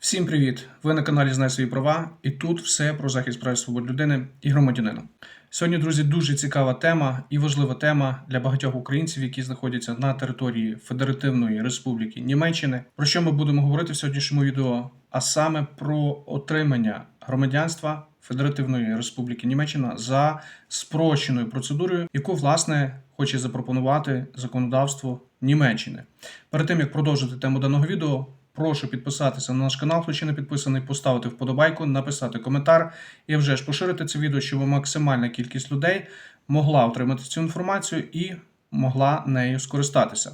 Всім привіт! Ви на каналі Знай свої права, і тут все про захист прав і свобод людини і громадянина. Сьогодні, друзі, дуже цікава тема і важлива тема для багатьох українців, які знаходяться на території Федеративної Республіки Німеччини. Про що ми будемо говорити в сьогоднішньому відео? А саме про отримання громадянства Федеративної Республіки Німеччина за спрощеною процедурою, яку власне хоче запропонувати законодавство Німеччини. Перед тим як продовжити тему даного відео, прошу підписатися на наш канал, хто ще не підписаний, поставити вподобайку, написати коментар і вже ж поширити це відео, щоб максимальна кількість людей могла отримати цю інформацію і могла нею скористатися.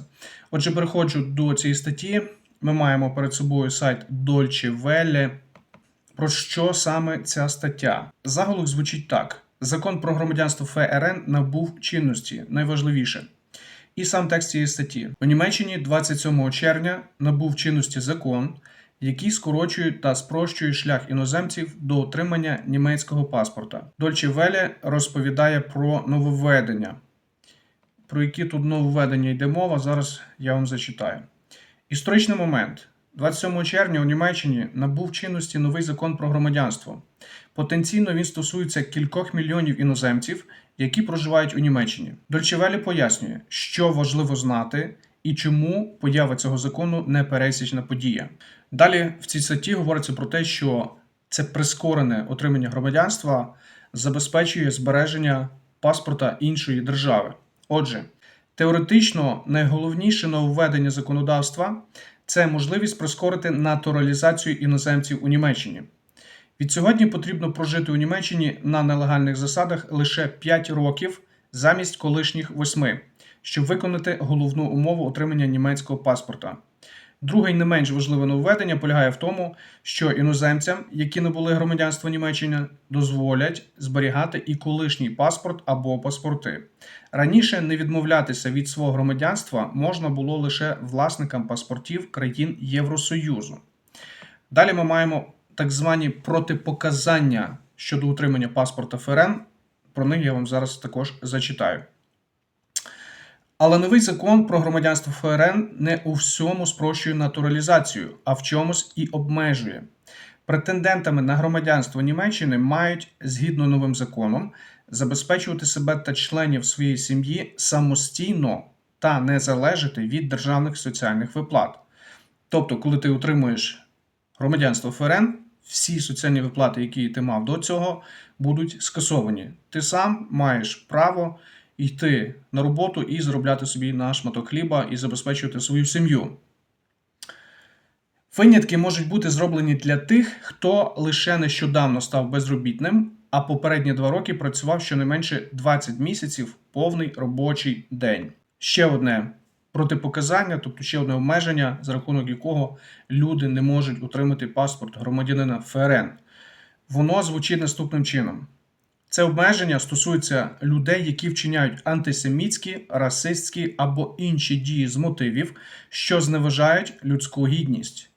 Отже, переходжу до цієї статті. Ми маємо перед собою сайт Dolce Welle. Про що саме ця стаття? Заголовок звучить так: Закон про громадянство ФРН набув чинності. Найважливіше. І сам текст цієї статті. У Німеччині 27 червня набув чинності закон, який скорочує та спрощує шлях іноземців до отримання німецького паспорта. Дольче Веле розповідає про нововведення. Про які тут нововведення йде мова, зараз я вам зачитаю. Історичний момент. 27 червня у Німеччині набув чинності новий закон про громадянство. Потенційно він стосується кількох мільйонів іноземців, які проживають у Німеччині. Дольчевелі пояснює, що важливо знати і чому поява цього закону не пересічна подія. Далі в цій статті говориться про те, що це прискорене отримання громадянства забезпечує збереження паспорта іншої держави. Отже, теоретично найголовніше нововведення законодавства це можливість прискорити натуралізацію іноземців у Німеччині. Від сьогодні потрібно прожити у Німеччині на нелегальних засадах лише 5 років замість колишніх 8, щоб виконати головну умову отримання німецького паспорта. Друге і не менш важливе нововведення полягає в тому, що іноземцям, які набули громадянство Німеччини, дозволять зберігати і колишній паспорт або паспорти. Раніше не відмовлятися від свого громадянства можна було лише власникам паспортів країн Євросоюзу. Далі ми маємо так звані протипоказання щодо утримання паспорта ФРН. Про них я вам зараз також зачитаю. Але новий закон про громадянство ФРН не у всьому спрощує натуралізацію, а в чомусь і обмежує. Претендентами на громадянство Німеччини мають, згідно новим законом, забезпечувати себе та членів своєї сім'ї самостійно та не залежати від державних соціальних виплат. Тобто, коли ти отримуєш громадянство ФРН, всі соціальні виплати, які ти мав до цього, будуть скасовані. Ти сам маєш право йти на роботу і заробляти собі на шматок хліба і забезпечувати свою сім'ю. Винятки можуть бути зроблені для тих, хто лише нещодавно став безробітним, а попередні два роки працював щонайменше 20 місяців повний робочий день. Ще одне протипоказання, тобто ще одне обмеження, за рахунок якого люди не можуть отримати паспорт громадянина ФРН. Воно звучить наступним чином. Це обмеження стосується людей, які вчиняють антисемітські, расистські або інші дії з мотивів, що зневажають людську гідність.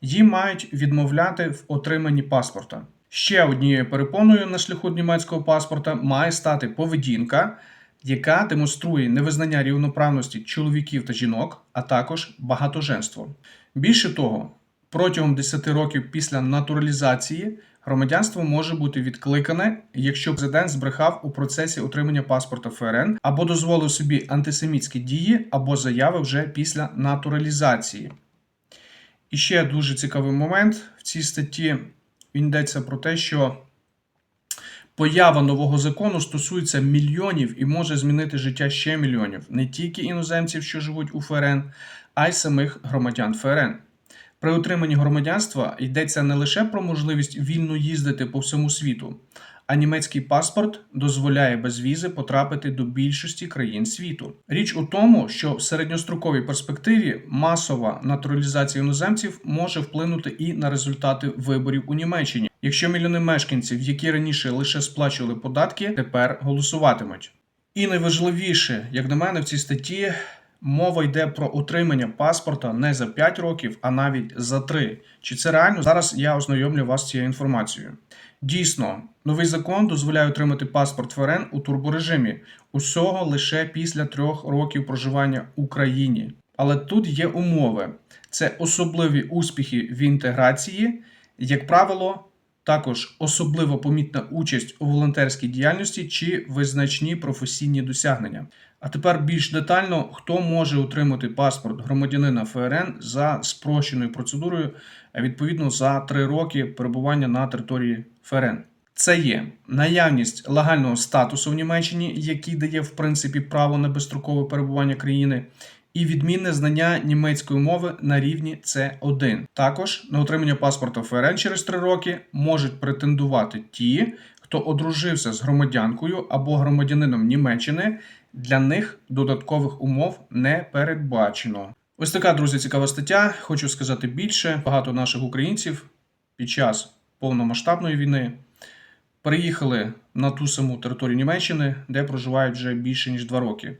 Їм мають відмовляти в отриманні паспорта. Ще однією перепоною на шляху німецького паспорта має стати поведінка, яка демонструє невизнання рівноправності чоловіків та жінок, а також багатоженство. Більше того, протягом 10 років після натуралізації громадянство може бути відкликане, якщо президент збрехав у процесі отримання паспорта ФРН або дозволив собі антисемітські дії або заяви вже після натуралізації. І ще дуже цікавий момент в цій статті він йдеться про те, що поява нового закону стосується мільйонів і може змінити життя ще мільйонів, не тільки іноземців, що живуть у ФРН, а й самих громадян ФРН. При отриманні громадянства йдеться не лише про можливість вільно їздити по всьому світу, а німецький паспорт дозволяє без візи потрапити до більшості країн світу. Річ у тому, що в середньостроковій перспективі масова натуралізація іноземців може вплинути і на результати виборів у Німеччині, якщо мільйони мешканців, які раніше лише сплачували податки, тепер голосуватимуть. І найважливіше, як на мене, в цій статті Мова йде про отримання паспорта не за 5 років, а навіть за 3. Чи це реально? Зараз я ознайомлю вас з цією інформацією. Дійсно, новий закон дозволяє отримати паспорт ФРН у турборежимі усього лише після трьох років проживання в Україні. Але тут є умови: це особливі успіхи в інтеграції, як правило, також особливо помітна участь у волонтерській діяльності чи визначні професійні досягнення. А тепер більш детально, хто може отримати паспорт громадянина ФРН за спрощеною процедурою, відповідно за 3 роки перебування на території ФРН. Це є наявність легального статусу в Німеччині, який дає в принципі право на безстрокове перебування країни, і відмінне знання німецької мови на рівні С1. Також на отримання паспорта ФРН через 3 роки можуть претендувати ті, хто одружився з громадянкою або громадянином Німеччини. Для них додаткових умов не передбачено. Ось така, друзі, цікава стаття. Хочу сказати більше. Багато наших українців під час повномасштабної війни переїхали на ту саму територію Німеччини, де проживають вже більше ніж два роки.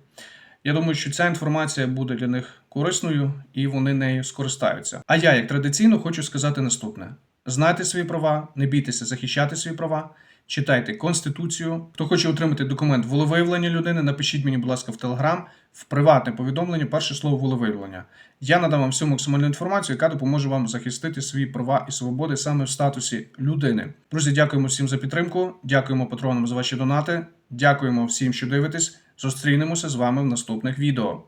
Я думаю, що ця інформація буде для них корисною і вони нею скористаються. А я, як традиційно, хочу сказати наступне: знайте свої права, не бійтеся захищати свої права. Читайте Конституцію. Хто хоче отримати документ волевиявлення людини, напишіть мені, будь ласка, в Телеграм в приватне повідомлення, перше слово волевиявлення. Я надам вам всю максимальну інформацію, яка допоможе вам захистити свої права і свободи саме в статусі людини. Друзі, дякуємо всім за підтримку. Дякуємо патронам за ваші донати. Дякуємо всім, що дивитесь. Зустрінемося з вами в наступних відео.